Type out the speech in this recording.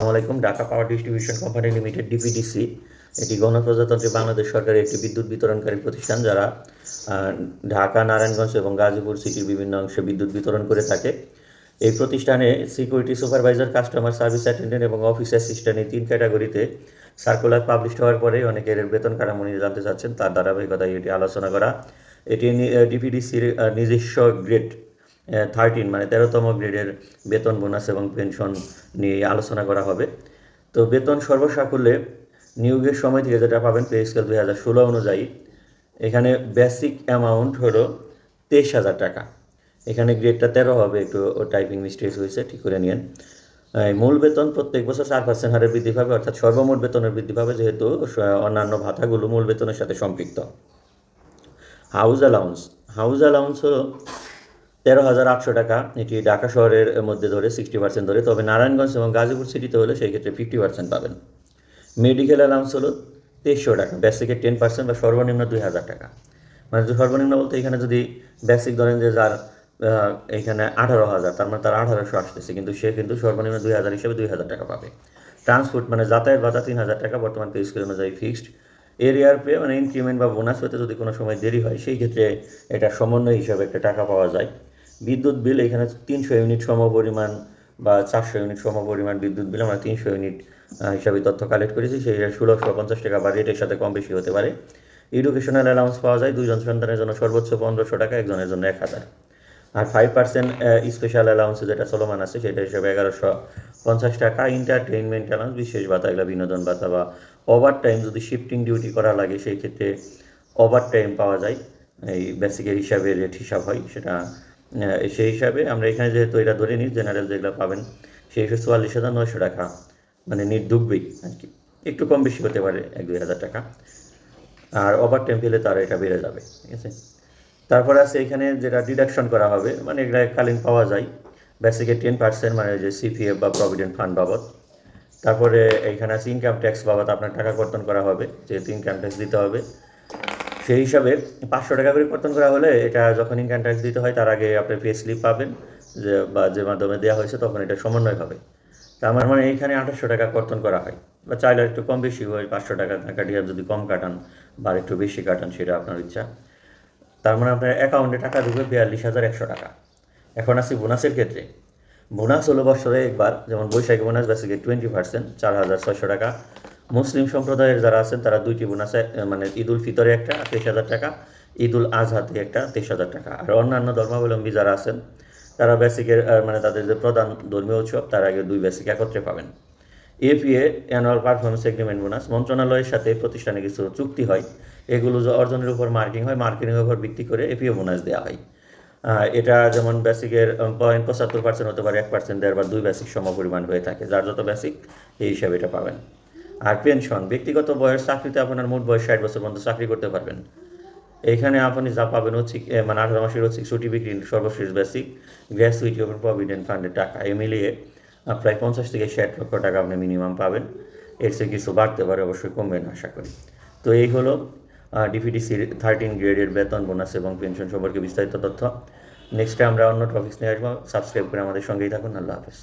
আসসালামু আলাইকুম, Dhaka power distribution company limited, DPDC. এটি গণপ্রজাতন্ত্রী বাংলাদেশ সরকারের একটি বিদ্যুৎ বিতরণকারী প্রতিষ্ঠান যারা ঢাকা, নারায়ণগঞ্জ এবং গাজীপুর সিটির বিভিন্ন অংশে বিদ্যুৎ বিতরণ করে থাকে। এই প্রতিষ্ঠানে security supervisor, customer service attendant এবং অফিস অ্যাসিস্ট্যান্ট এই তিন ক্যাটাগরিতে সার্কুলার পাবলিশ হওয়ার পরে অনেকের বেতন কাঠামো নিয়ে জানতে চাচ্ছেন, তার ধারাবাহিকতায় এটি আলোচনা করা। এটি ডিপিডিসির নিজস্ব গ্রেড। থার্টিন মানে তেরোতম গ্রেডের বেতন বোনাস এবং পেনশন নিয়ে আলোচনা করা হবে। তো বেতন সর্বসাকুল্যে নিয়োগের সময় থেকে যেটা পাবেন পে স্কেল দুই হাজার ষোলো অনুযায়ী, এখানে বেসিক অ্যামাউন্ট হলো তেইশ হাজার টাকা। এখানে গ্রেডটা তেরো হবে, একটু টাইপিং মিস্টেক হয়েছে, ঠিক করে নিন মূল বেতন প্রত্যেক বছর চার পার্সেন্ট হারে বৃদ্ধি পাবে, অর্থাৎ সর্বমোট বেতনের বৃদ্ধি পাবে যেহেতু অন্যান্য ভাতাগুলো মূল বেতনের সাথে সম্পৃক্ত। হাউস অ্যালাউন্স হাউস অ্যালাউন্স হলো তেরো হাজার আটশো টাকা। এটি ঢাকা শহরের মধ্যে ধরে সিক্সটি পার্সেন্ট ধরে। তবে নারায়ণগঞ্জ এবং গাজীপুর সিটিতে হলে সেই ক্ষেত্রে ফিফটি পার্সেন্ট পাবেন। মেডিকেল অ্যালাউন্স হলো তেইশশো টাকা। বেসিকের টেন পার্সেন্ট বা সর্বনিম্ন দুই হাজার টাকা। মানে সর্বনিম্ন বলতে এখানে যদি বেসিক ধরেন যে যার এখানে আঠারো হাজার, তার মানে তার আঠারোশো আসতেছে। কিন্তু সে কিন্তু সর্বনিম্ন দুই হাজার হিসেবে দুই হাজার টাকা পাবে। ট্রান্সপোর্ট মানে যাতায়াত ভাতা তিন হাজার টাকা। বর্তমান পে স্কেল অনুযায়ী ফিক্সড এরিয়ার পে মানে ইনক্রিমেন্ট বা বোনাস পেতে যদি কোনো সময় দেরি হয়, সেই ক্ষেত্রে এটা সমন্বয় হিসাবে একটা টাকা পাওয়া যায়। বিদ্যুৎ বিল এখানে তিনশো ইউনিট সম পরিমাণ বা চারশো ইউনিট সম পরিমাণ বিদ্যুৎ বিল আমরা তিনশো ইউনিট হিসাবে তথ্য কালেক্ট করেছি। সেই ষোলোশো পঞ্চাশ টাকা বা রেটের সাথে কম বেশি হতে পারে। এডুকেশনাল অ্যালাউন্স পাওয়া যায়। দুইজন সন্তানের জন্য সর্বোচ্চ পনেরোশো টাকা, একজনের জন্য এক হাজার। আর ফাইভ পার্সেন্ট স্পেশাল অ্যালাউন্স যেটা চলমান আছে, সেটা হিসাবে এগারোশো পঞ্চাশ টাকা। এন্টারটেইনমেন্ট অ্যালাউন্স বিশেষ ভাতা, এগুলো বিনোদন ভাতা বা ওভার টাইম যদি শিফটিং ডিউটি করা লাগে, সেই ক্ষেত্রে ওভার টাইম পাওয়া যায়। এই বেসিকের হিসাবে রেট হিসাব হয়, সেটা সেই হিসাবে আমরা এখানে যেহেতু এটা ধরে নিই জেনারেল যেগুলো পাবেন, সেই হিসেবে চুয়াল্লিশ হাজার নয়শো টাকা মানে নিট ঢুকবেই আর কি। একটু কম বেশি হতে পারে, এক দুই হাজার টাকা। আর ওভার টাইম পেলে তার এটা বেড়ে যাবে, ঠিক আছে? তারপরে আছে এখানে যেটা ডিডাকশন করা হবে মানে এগুলো কালীন পাওয়া যায়। বেসিকে টেন পার্সেন্ট মানে যে সিপিএফ বা প্রভিডেন্ট ফান্ড বাবদ। তারপরে এখানে আছে ইনকাম ট্যাক্স বাবদ আপনার টাকা কর্তন করা হবে, যেহেতু ইনকাম ট্যাক্স দিতে হবে। সেই হিসাবে পাঁচশো টাকা করে কর্তন করা হলে এটা যখন ইনকাম দিতে হয়, তার আগে আপনি পে স্লিপ পাবেন, যে বা যে মাধ্যমে দেওয়া হয়েছে তখন এটা সমন্বয় হবে। তা তার মানে এইখানে আঠাশশো টাকা কর্তন করা হয়। বা চাইলে একটু কম বেশি হয়, পাঁচশো টাকা কাটিয়ে যদি কম কাটান বা একটু বেশি কাটান, সেটা আপনার ইচ্ছা। তার মানে আপনার অ্যাকাউন্টে টাকা ঢুকবে বিয়াল্লিশ হাজার একশো টাকা। এখন আসি বোনাসের ক্ষেত্রে। বোনাস হলো বছরে একবার, যেমন বৈশাখী বোনাস বেসিকে টোয়েন্টি পার্সেন্ট চার হাজার ছয়শো টাকা। মুসলিম সম্প্রদায়ের যারা আছেন, তারা দুইটি বোনাস মানে ঈদ উল ফিতরে একটা, তেইশ হাজার টাকা ঈদ উল আজহাতে একটা, তেইশ হাজার টাকা। আর অন্যান্য ধর্মাবলম্বী যারা আছেন, তারা বেসিকের মানে তাদের যে প্রধান ধর্মীয় উৎসব, তার আগে দুই বেসিক একত্রে পাবেন। APA annual performance agreement bonus মন্ত্রণালয়ের সাথে প্রতিষ্ঠানে কিছু চুক্তি হয়, এগুলো যে অর্জনের উপর মার্কিং হয় মার্কিংয়ের উপর ভিত্তি করে এপিএ বোনাস দেওয়া হয়। এটা যেমন বেসিকের পয়েন্ট পঁচাত্তর পার্সেন্ট হতে পারে, এক পার্সেন্ট দেড় বা দুই বেসিক সম পরিমাণ হয়ে থাকে, যার যত বেসিক এই হিসাবে এটা পাবেন। আর পেনশন ব্যক্তিগত বয়স, চাকরিতে আপনার মোট বয়স ষাট বছর পর্যন্ত চাকরি করতে পারবেন। এইখানে আপনি যা পাবেন হচ্ছে মানে আঠারো মাসের হচ্ছে ছুটি বিক্রি, সর্বশেষ বেসিক গ্র্যাচুইটি এবং প্রভিডেন্ট ফান্ডের টাকা। এ মিলিয়ে প্রায় পঞ্চাশ থেকে ষাট লক্ষ টাকা আপনি মিনিমাম পাবেন। এর চেয়ে কিছু বাড়তে পারে, অবশ্যই কমবে না আশা করি। তো এই হলো ডিপিডিসির থার্টিন গ্রেডের বেতন বোনাস এবং পেনশন সম্পর্কে বিস্তারিত তথ্য। নেক্সটে আমরা অন্য টপিক্স নিয়ে আসব। সাবস্ক্রাইব করে আমাদের সঙ্গেই থাকুন। আল্লাহ হাফেজ।